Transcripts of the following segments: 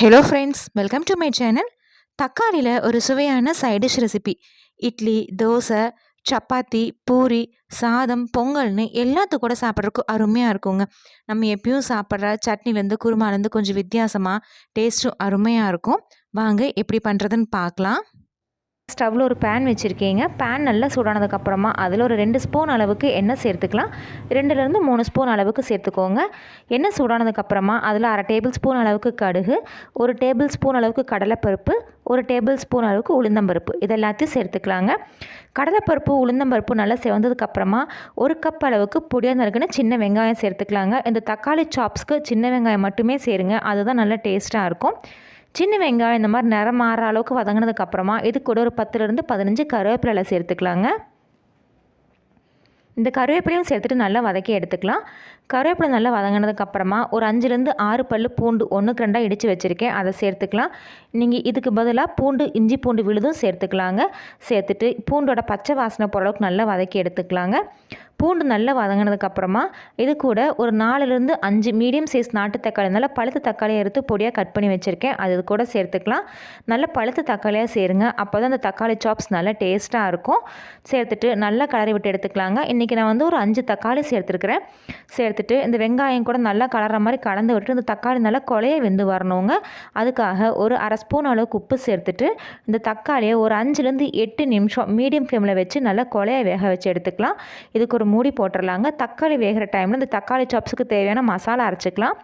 Hello friends welcome to my channel தக்காளியில் ஒரு சுவையான side dish recipe idli dosa chapati puri சாதம் பொங்கல்னு எல்லாத்து கூட சாப்பிட்றதுக்கு அருமையாக இருக்குங்க. நம்ம எப்பயும் சாப்பிட்ற சட்னிலேருந்து குருமாலேருந்து கொஞ்சம் வித்தியாசமாக டேஸ்ட்டும் அருமையாக இருக்கும். வாங்க எப்படி பண்ணுறதுன்னு பார்க்கலாம். ஸ்டவ்வில் ஒரு பேன் வச்சுருக்கீங்க. பேன் நல்லா சூடானதுக்கப்புறமா அதில் ஒரு ரெண்டு ஸ்பூன் அளவுக்கு எண்ணெய் சேர்த்துக்கலாம். ரெண்டுலேருந்து மூணு ஸ்பூன் அளவுக்கு சேர்த்துக்கோங்க. எண்ணெய் சூடானதுக்கப்புறமா அதில் அரை டேபிள் ஸ்பூன் அளவுக்கு கடுகு ஒரு டேபிள் ஸ்பூன் அளவுக்கு கடலைப்பருப்பு ஒரு டேபிள் ஸ்பூன் அளவுக்கு உளுந்தம்பருப்பு. இது எல்லாத்தையும் சேர்த்துக்கலாங்க. கடலைப்பருப்பு உளுந்தம்பருப்பு நல்லா செவந்ததுக்கப்புறமா ஒரு கப் அளவுக்கு புடியாந்தருக்குன்னு சின்ன வெங்காயம் சேர்த்துக்கலாங்க. இந்த தக்காளி சாப்ஸ்க்கு சின்ன வெங்காயம் மட்டுமே சேருங்க. அதுதான் நல்லா டேஸ்ட்டாக இருக்கும். சின்ன வெங்காயம் இந்த மாதிரி நிறம் மாற அளவுக்கு வதங்கினதுக்கப்புறமா இது கூட ஒரு பத்துலேருந்து பதினஞ்சு கருவேப்பிலை சேர்த்துக்கலாங்க. இந்த கருவேப்பிலையும் சேர்த்துட்டு நல்லா வதக்கி எடுத்துக்கலாம். கருவேப்பிலை நல்லா வதங்கினதுக்கப்புறமா ஒரு அஞ்சுலேருந்து ஆறு பல் பூண்டு ஒன்றுக்கு ரெண்டாக இடித்து வச்சுருக்கேன். அதை சேர்த்துக்கலாம். நீங்கள் இதுக்கு பதிலாக பூண்டு இஞ்சி பூண்டு விழுதும் சேர்த்துக்கலாங்க. சேர்த்துட்டு பூண்டோட பச்சை வாசனை போகிற அளவுக்கு நல்லா வதக்கி எடுத்துக்கலாங்க. பூண்டு நல்லா வதங்கினதுக்கப்புறமா இது கூட ஒரு நாலுலேருந்து அஞ்சு மீடியம் சைஸ் நாட்டு தக்காளி நல்லா பழுத்த தக்காளியை எடுத்து பொடியாக கட் பண்ணி வச்சுருக்கேன். அது கூட சேர்த்துக்கலாம். நல்லா பழுத்த தக்காளியாக சேருங்க. அப்போ தான் அந்த தக்காளி சாப்ஸ் நல்லா டேஸ்ட்டாக இருக்கும். சேர்த்துட்டு நல்லா கலரி விட்டு எடுத்துக்கலாங்க. இன்றைக்கி நான் வந்து ஒரு அஞ்சு தக்காளி சேர்த்துருக்குறேன். சேர்த்துட்டு இந்த வெங்காயம் கூட நல்லா கலர மாதிரி கலந்து விட்டு இந்த தக்காளி நல்லா கொலைய வெந்து வரணுங்க. அதுக்காக ஒரு அரை ஸ்பூன் அளவுக்கு உப்பு சேர்த்துட்டு இந்த தக்காளியை ஒரு அஞ்சுலேருந்து எட்டு நிமிஷம் மீடியம் ஃப்ளேமில் வச்சு நல்லா கொலையை வேக வச்சு எடுத்துக்கலாம். இதுக்கு ஒரு மூடி போட்டுடலாங்க தக்காளி வேகிற டைமில் இந்த தக்காளி சாப்ஸுக்கு தேவையான மசாலா அரைச்சிக்கலாம்.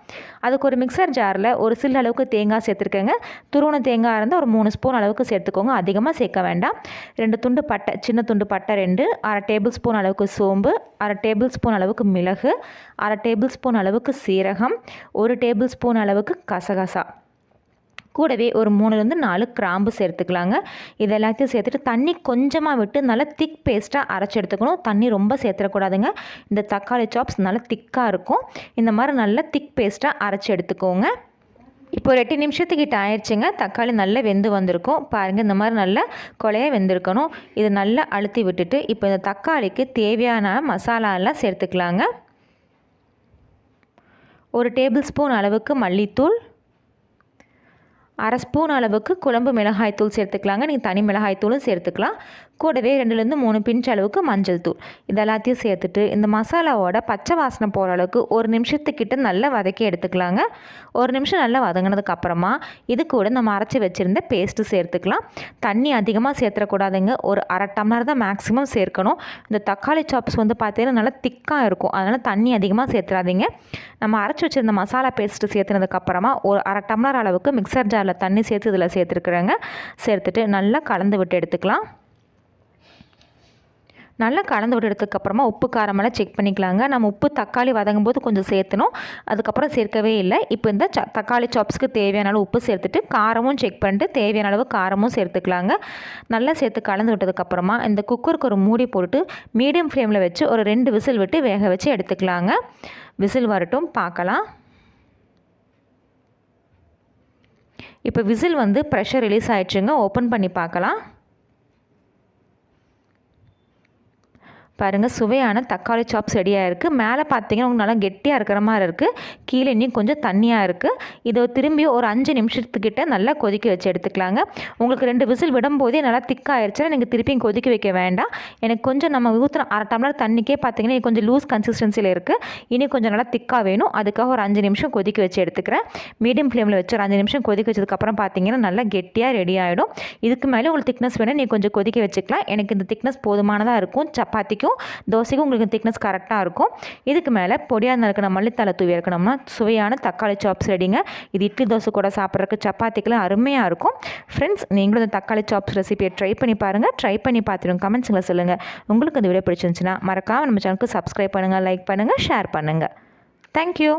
அதுக்கு ஒரு மிக்சர் ஜாரில் ஒரு சில அளவுக்கு தேங்காய் சேர்த்துருக்கேங்க. துருவண தேங்காய் இருந்தால் ஒரு மூணு ஸ்பூன் அளவுக்கு சேர்த்துக்கோங்க. அதிகமாக சேர்க்க வேண்டாம். ரெண்டு துண்டு பட்டை சின்ன துண்டு பட்டை ரெண்டு அரை டேபிள் ஸ்பூன் அளவுக்கு சோம்பு அரை டேபிள் ஸ்பூன் அளவுக்கு மிளகு அரை டேபிள் ஸ்பூன் அளவுக்கு சீரகம் ஒரு டேபிள் ஸ்பூன் அளவுக்கு கசகசா. கூடவே ஒரு மூணுலேருந்து நாலு கிராம்பு சேர்த்துக்கலாங்க. இது எல்லாத்தையும் சேர்த்துட்டு தண்ணி கொஞ்சமாக விட்டு நல்லா திக் பேஸ்ட்டாக அரைச்சி எடுத்துக்கணும். தண்ணி ரொம்ப சேர்த்துடக்கூடாதுங்க. இந்த தக்காளி சாப்ஸ் நல்லா திக்காக இருக்கும். இந்த மாதிரி நல்லா திக் பேஸ்ட்டாக அரைச்சி எடுத்துக்கோங்க. இப்போ ஒரு எட்டு நிமிஷத்துக்கிட்ட ஆயிடுச்சுங்க. தக்காளி நல்லா வெந்து வந்திருக்கும். பாருங்கள் இந்த மாதிரி நல்லா கொலையாக வெந்திருக்கணும். இதை நல்லா அழுத்தி விட்டுட்டு இப்போ இந்த தக்காளிக்கு தேவையான மசாலாலாம் சேர்த்துக்கலாங்க. ஒரு டேபிள் ஸ்பூன் அளவுக்கு மல்லித்தூள். அரை ஸ்பூன் அளவுக்கு குழம்பு மிளகாய்த்தூள் சேர்த்துக்கலாங்க. நீங்கள் தனி மிளகாய்த்தூளும் சேர்த்துக்கலாம். கூடவே ரெண்டுலேருந்து மூணு பிஞ்ச் அளவுக்கு மஞ்சள் தூள். இதெல்லாத்தையும் சேர்த்துட்டு இந்த மசாலாவோட பச்சை வாசனை போகிற அளவுக்கு ஒரு நிமிஷத்துக்கிட்ட நல்லா வதக்கி எடுத்துக்கலாங்க. ஒரு நிமிஷம் நல்லா வதங்கினதுக்கப்புறமா இது கூட நம்ம அரைச்சி வச்சுருந்த பேஸ்ட்டு சேர்த்துக்கலாம். தண்ணி அதிகமாக சேர்த்துடக்கூடாதுங்க ஒரு அரை டம்ளர் தான் மேக்ஸிமம் சேர்க்கணும். இந்த தக்காளி சாப்ஸ் வந்து பார்த்தீங்கன்னா நல்லா திக்காக இருக்கும். அதனால் தண்ணி அதிகமாக சேர்த்துடாதீங்க நம்ம அரைச்சி வச்சுருந்த மசாலா பேஸ்ட்டு சேர்த்துனதுக்கப்புறமா ஒரு அரை டம்ளர் அளவுக்கு மிக்சர் ஜாரில் தண்ணி சேர்த்து இதில் சேர்த்துருக்குறேங்க. சேர்த்துட்டு நல்லா கலந்து விட்டு எடுத்துக்கலாம். நல்லா கலந்து விட்டதுக்கப்புறமா உப்பு காரமெல்லாம் செக் பண்ணிக்கலாங்க. நம்ம உப்பு தக்காளி வதங்கும் போது கொஞ்சம் சேர்த்தணும். அதுக்கப்புறம் சேர்க்கவே இல்லை. இப்போ இந்த ச தக்காளி சாப்ஸ்க்கு தேவையான அளவு உப்பு சேர்த்துட்டு காரமும் செக் பண்ணிட்டு தேவையான அளவு காரமும் சேர்த்துக்கலாங்க. நல்லா சேர்த்து கலந்து விட்டதுக்கப்புறமா இந்த குக்கருக்கு ஒரு மூடி போட்டு மீடியம் ஃப்ளேமில் வச்சு ஒரு ரெண்டு விசில் விட்டு வேக வச்சு எடுத்துக்கலாங்க. விசில் வரட்டும் பார்க்கலாம். இப்போ விசில் வந்து ப்ரெஷர் ரிலீஸ் ஆகிடுச்சுங்க ஓப்பன் பண்ணி பார்க்கலாம். பாருங்கள் சுவையான தக்காளி சாப்ஸ் ரெடியாக இருக்குது மேலே பார்த்தீங்கன்னா உங்களுக்கு நல்லா கெட்டியாக இருக்கிற மாதிரி இருக்குது கீழே இன்னும் கொஞ்சம் தண்ணியாக இருக்குது இதை திரும்பி ஒரு அஞ்சு நிமிஷத்துக்கிட்ட நல்லா கொதிக்க வச்சு எடுத்துக்கலாங்க. உங்களுக்கு ரெண்டு விசில் விடும்போதே நல்லா திக்காகிடுச்சுன்னா நீங்கள் திருப்பியும் கொதிக்க வைக்க வேண்டாம். எனக்கு கொஞ்சம் நம்ம ஊற்றுன அரை டம்ளர் தண்ணிக்கே பார்த்தீங்கன்னா கொஞ்சம் லூஸ் கன்சிஸ்டன்சியில் இருக்குது இனி கொஞ்சம் நல்லா திக்காக வேணும். அதுக்காக ஒரு அஞ்சு நிமிஷம் கொதிக்க வச்சு எடுத்துக்கிறேன். மீடியம் ஃப்ளேமில் வச்சு ஒரு அஞ்சு நிமிஷம் கொதிக்க வச்சதுக்கப்புறம் பார்த்தீங்கன்னா நல்லா கெட்டியாக ரெடி ஆகிடும் இதுக்கு மேலே உங்களுக்கு திக்னஸ் வேணும் நீ கொஞ்சம் கொதிக்க வச்சுக்கலாம். எனக்கு இந்த திக்னஸ் போதுமானதாக இருக்கும். சப்பாத்திக்கும் தோசைக்கும் தோசைக்கு உங்களுக்கு திக்னஸ் கரெக்டாக இருக்கும். இதுக்கு மேலே பொடியாக நறுக்கின மல்லித்தலை தூவி இருக்கணும்னா சுவையான தக்காளி சாப்ஸ் ரெடிங்க இது இட்லி தோசை கூட சாப்பிட்றதுக்கு சப்பாத்திக்கெல்லாம் அருமையாக இருக்கும். ஃப்ரெண்ட்ஸ் நீங்களும் இந்த தக்காளி சாப்ஸ் ரெசிபியை ட்ரை பண்ணி பாருங்கள் ட்ரை பண்ணி பார்த்துருங்க கமெண்ட்ஸில் சொல்லுங்கள் உங்களுக்கு இந்த வீடியோ பிடிச்சிருந்துச்சுன்னா மறக்காமல் நம்ம சேனலுக்கு சப்ஸ்கிரைப் பண்ணுங்கள் லைக் பண்ணுங்கள் ஷேர் பண்ணுங்கள் தேங்க்யூ